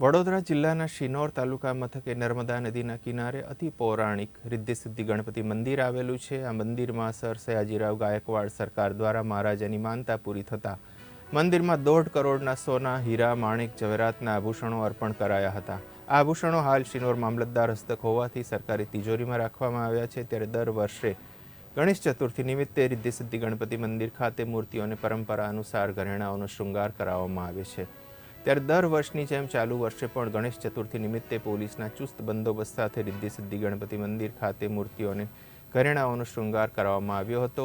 વડોદરા જિલ્લાના શિનોર તાલુકા મથકે નર્મદા નદીના કિનારે અતિ પૌરાણિક સિદ્ધિ ગણપતિ મંદિર આવેલું છે. આ મંદિરમાં સર સયાજીરાવ ગાયકવાડ સરકાર દ્વારા મહારાજાની માનતા પૂરી થતાં મંદિરમાં દોઢ કરોડના સોના, હીરા, માણિક જવેરાતના આભૂષણો અર્પણ કરાયા હતા. આ આભૂષણો હાલ શિનોર મામલતદાર હસ્તક હોવાથી સરકારી તિજોરીમાં રાખવામાં આવ્યા છે. ત્યારે દર વર્ષે ગણેશ ચતુર્થી નિમિત્તે સિદ્ધિ ગણપતિ મંદિર ખાતે મૂર્તિઓને પરંપરા અનુસાર ઘરેણાઓનો શૃંગાર કરાવવામાં આવે છે. ત્યારે દર વર્ષની જેમ ચાલુ વર્ષે પણ ગણેશ ચતુર્થી નિમિત્તે પોલીસના ચુસ્ત બંદોબસ્ત સાથે રિદ્ધિ સિદ્ધિ ગણપતિ મંદિર ખાતે મૂર્તિઓને ઘરેણાઓનો શૃંગાર કરવામાં આવ્યો હતો.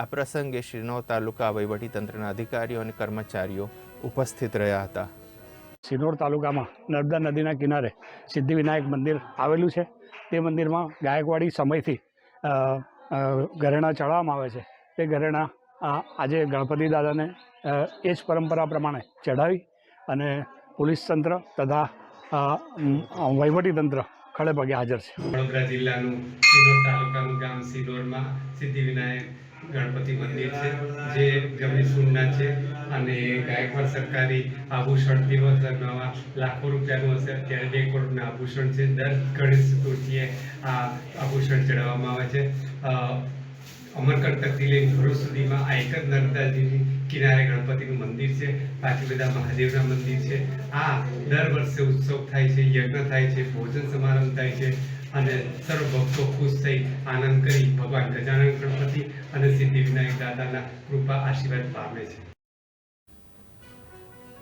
આ પ્રસંગે શ્રીનવ તાલુકા વહીવટીતંત્રના અધિકારીઓ અને કર્મચારીઓ ઉપસ્થિત રહ્યા હતા. શિનોર તાલુકામાં નર્મદા નદીના કિનારે સિદ્ધિવિનાયક મંદિર આવેલું છે. તે મંદિરમાં ગાયકવાડી સમયથી ઘરેણાં ચડાવવામાં આવે છે. તે ઘરેણાં આજે ગણપતિ દાદાને એ જ પરંપરા પ્રમાણે ચડાવી અને પોલીસ તંત્ર તથા તંત્ર ખડે પગે હાજર છે. વડોદરા જિલ્લાનું સિરોડ તાલુકાનું ગામ સિરોડમાં સિદ્ધિવિનાયક ગણપતિ મંદિર છે, જે જમીન શૂન્ય છે અને ગાયકવાડ સરકારી આભૂષણ તે નવા લાખો રૂપિયાનું હશે અત્યારે બે કરોડના આભૂષણ છે. દર ગણેશ ચતુર્થીએ આ આભૂષણ ચડાવવામાં આવે છે. અમરકંટકથી લઈને ભરૂચ સુધીમાં આ એક જ નર્મદાજીની કિનારે ગણપતિનું મંદિર છે. બાકી બધા મહાદેવના મંદિર છે. આ દર વર્ષે ઉત્સવ થાય છે, યજ્ઞ થાય છે, ભોજન સમારંભ થાય છે અને સર્વ ભક્તો ખુશ થઈ આનંદ કરી ભગવાન ગજાનન ગણપતિ અને સિદ્ધિવિનાયક દાદાના કૃપા આશીર્વાદ પામે છે.